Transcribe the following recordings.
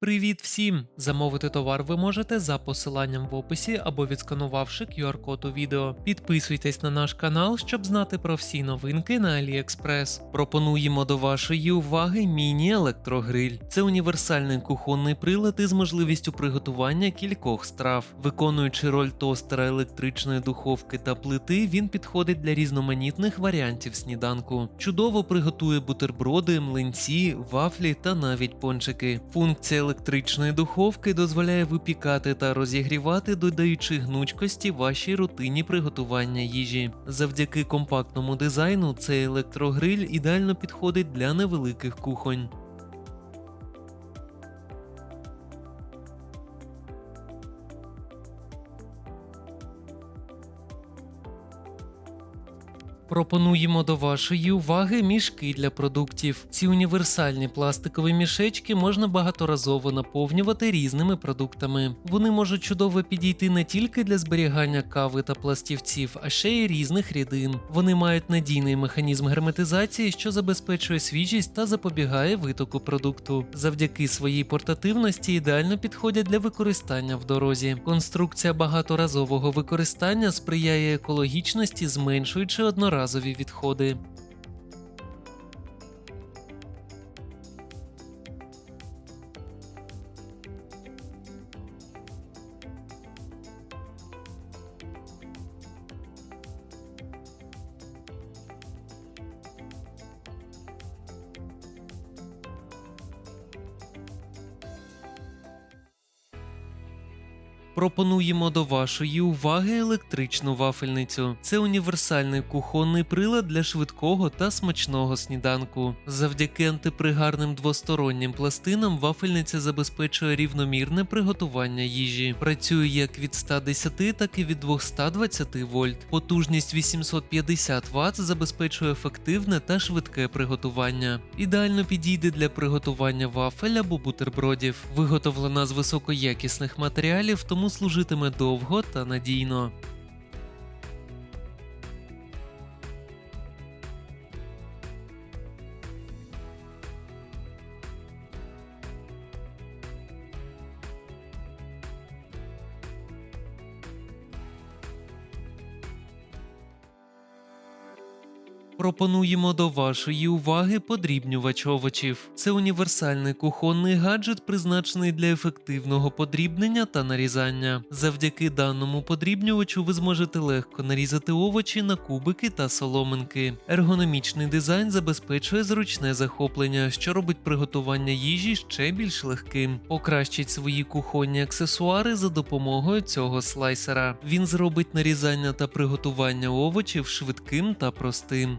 Привіт всім! Замовити товар ви можете за посиланням в описі або відсканувавши QR-код у відео. Підписуйтесь на наш канал, щоб знати про всі новинки на AliExpress. Пропонуємо до вашої уваги міні-електрогриль. Це універсальний кухонний прилад із можливістю приготування кількох страв. Виконуючи роль тостера електричної духовки та плити, він підходить для різноманітних варіантів сніданку. Чудово приготує бутерброди, млинці, вафлі та навіть пончики. Функція електричної духовки дозволяє випікати та розігрівати, додаючи гнучкості вашій рутині приготування їжі. Завдяки компактному дизайну цей електрогриль ідеально підходить для невеликих кухонь. Пропонуємо до вашої уваги мішки для продуктів. Ці універсальні пластикові мішечки можна багаторазово наповнювати різними продуктами. Вони можуть чудово підійти не тільки для зберігання кави та пластівців, а ще й різних рідин. Вони мають надійний механізм герметизації, що забезпечує свіжість та запобігає витоку продукту. Завдяки своїй портативності ідеально підходять для використання в дорозі. Конструкція багаторазового використання сприяє екологічності, зменшуючи одноразові відходи. Пропонуємо до вашої уваги електричну вафельницю. Це універсальний кухонний прилад для швидкого та смачного сніданку. Завдяки антипригарним двостороннім пластинам вафельниця забезпечує рівномірне приготування їжі. Працює як від 110, так і від 220 вольт. Потужність 850 Вт забезпечує ефективне та швидке приготування. Ідеально підійде для приготування вафель або бутербродів. Виготовлена з високоякісних матеріалів, тому служитиме довго та надійно. Пропонуємо до вашої уваги подрібнювач овочів. Це універсальний кухонний гаджет, призначений для ефективного подрібнення та нарізання. Завдяки даному подрібнювачу ви зможете легко нарізати овочі на кубики та соломинки. Ергономічний дизайн забезпечує зручне захоплення, що робить приготування їжі ще більш легким. Покращить свої кухонні аксесуари за допомогою цього слайсера. Він зробить нарізання та приготування овочів швидким та простим.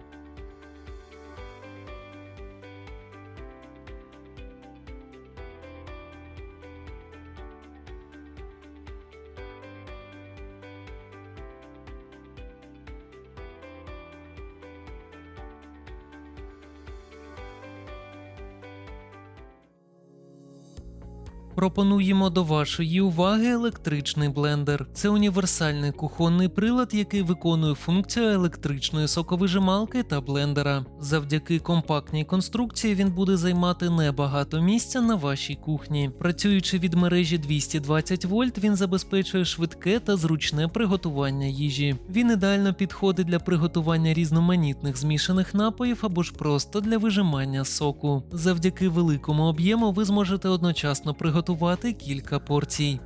Пропонуємо до вашої уваги електричний блендер. Це універсальний кухонний прилад, який виконує функцію електричної соковижималки та блендера. Завдяки компактній конструкції він буде займати небагато місця на вашій кухні. Працюючи від мережі 220 вольт, він забезпечує швидке та зручне приготування їжі. Він ідеально підходить для приготування різноманітних змішаних напоїв або ж просто для вижимання соку. Завдяки великому об'єму ви зможете одночасно приготувати кілька порцій.